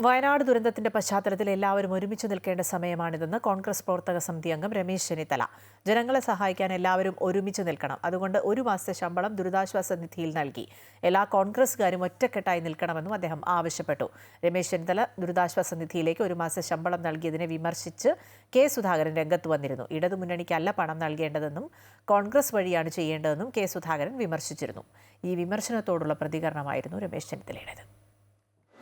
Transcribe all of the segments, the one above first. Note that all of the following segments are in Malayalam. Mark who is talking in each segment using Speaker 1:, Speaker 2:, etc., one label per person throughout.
Speaker 1: വയനാട് ദുരന്തത്തിന്റെ പശ്ചാത്തലത്തിൽ എല്ലാവരും ഒരുമിച്ച് നിൽക്കേണ്ട സമയമാണിതെന്ന് കോൺഗ്രസ് പ്രവർത്തക സമിതി അംഗം രമേശ് ചെന്നിത്തല. ജനങ്ങളെ സഹായിക്കാൻ എല്ലാവരും ഒരുമിച്ച് നിൽക്കണം. അതുകൊണ്ട് ഒരു മാസത്തെ ശമ്പളം ദുരിതാശ്വാസ നിധിയിൽ നൽകി. എല്ലാ കോൺഗ്രസുകാരും ഒറ്റക്കെട്ടായി നിൽക്കണമെന്നും അദ്ദേഹം ആവശ്യപ്പെട്ടു. രമേശ് ചെന്നിത്തല ദുരിതാശ്വാസ നിധിയിലേക്ക് ഒരു മാസത്തെ ശമ്പളം നൽകിയതിനെ വിമർശിച്ച് കെ സുധാകരൻ രംഗത്ത് വന്നിരുന്നു. ഇടതുമുന്നണിക്കല്ല പണം നൽകേണ്ടതെന്നും കോൺഗ്രസ് വഴിയാണ് ചെയ്യേണ്ടതെന്നും കെ സുധാകരൻ വിമർശിച്ചിരുന്നു. ഈ വിമർശനത്തോടുള്ള പ്രതികരണമായിരുന്നു രമേശ് ചെന്നിത്തലയുടേത്.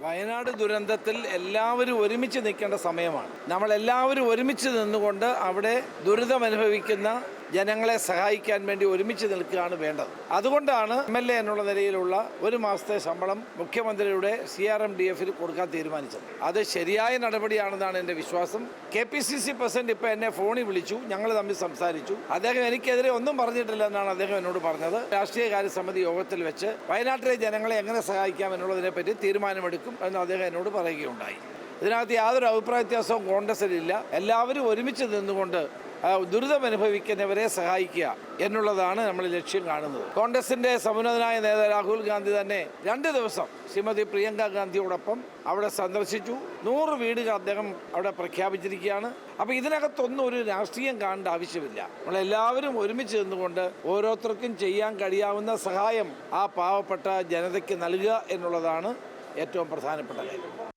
Speaker 2: വയനാട് ദുരന്തത്തിൽ എല്ലാവരും ഒരുമിച്ച് നിൽക്കേണ്ട സമയമാണ്. നമ്മൾ എല്ലാവരും ഒരുമിച്ച് നിന്നുകൊണ്ട് അവിടെ ദുരിതമനുഭവിക്കുന്ന ജനങ്ങളെ സഹായിക്കാൻ വേണ്ടി ഒരുമിച്ച് നിൽക്കുകയാണ് വേണ്ടത്. അതുകൊണ്ടാണ് എം എൽ എ എന്നുള്ള നിലയിലുള്ള ഒരു മാസത്തെ ശമ്പളം മുഖ്യമന്ത്രിയുടെ സി ആർ എം ഡി എഫിൽ കൊടുക്കാൻ തീരുമാനിച്ചത്. അത് ശരിയായ നടപടിയാണെന്നാണ് എന്റെ വിശ്വാസം. K P C C president ഇപ്പം എന്നെ ഫോണിൽ വിളിച്ചു. ഞങ്ങൾ തമ്മിൽ സംസാരിച്ചു. അദ്ദേഹം എനിക്കെതിരെ ഒന്നും പറഞ്ഞിട്ടില്ല എന്നാണ് അദ്ദേഹം എന്നോട് പറഞ്ഞത്. രാഷ്ട്രീയ കാര്യസമിതി യോഗത്തിൽ വെച്ച് വയനാട്ടിലെ ജനങ്ങളെ എങ്ങനെ സഹായിക്കാം എന്നുള്ളതിനെ പറ്റി തീരുമാനമെടുക്കും എന്ന് അദ്ദേഹം എന്നോട് പറയുകയുണ്ടായി. ഇതിനകത്ത് യാതൊരു അഭിപ്രായ വ്യത്യാസവും കോൺഗ്രസിലില്ല. എല്ലാവരും ഒരുമിച്ച് നിന്നുകൊണ്ട് ദുരിതമനുഭവിക്കുന്നവരെ സഹായിക്കുക എന്നുള്ളതാണ് നമ്മൾ ലക്ഷ്യം കാണുന്നത്. കോൺഗ്രസിന്റെ സമുന്നതനായ നേതാവ് രാഹുൽ ഗാന്ധി തന്നെ രണ്ട് ദിവസം ശ്രീമതി പ്രിയങ്ക ഗാന്ധിയോടൊപ്പം അവിടെ സന്ദർശിച്ചു. നൂറ് വീടുകൾ അദ്ദേഹം അവിടെ പ്രഖ്യാപിച്ചിരിക്കുകയാണ്. അപ്പോൾ ഇതിനകത്തൊന്നും ഒരു രാഷ്ട്രീയം കാണേണ്ട ആവശ്യമില്ല. നമ്മളെല്ലാവരും ഒരുമിച്ച് നിന്നുകൊണ്ട് ഓരോരുത്തർക്കും ചെയ്യാൻ കഴിയാവുന്ന സഹായം ആ പാവപ്പെട്ട ജനതയ്ക്ക് നൽകുക എന്നുള്ളതാണ് ഏറ്റവും പ്രധാനപ്പെട്ട കാര്യം.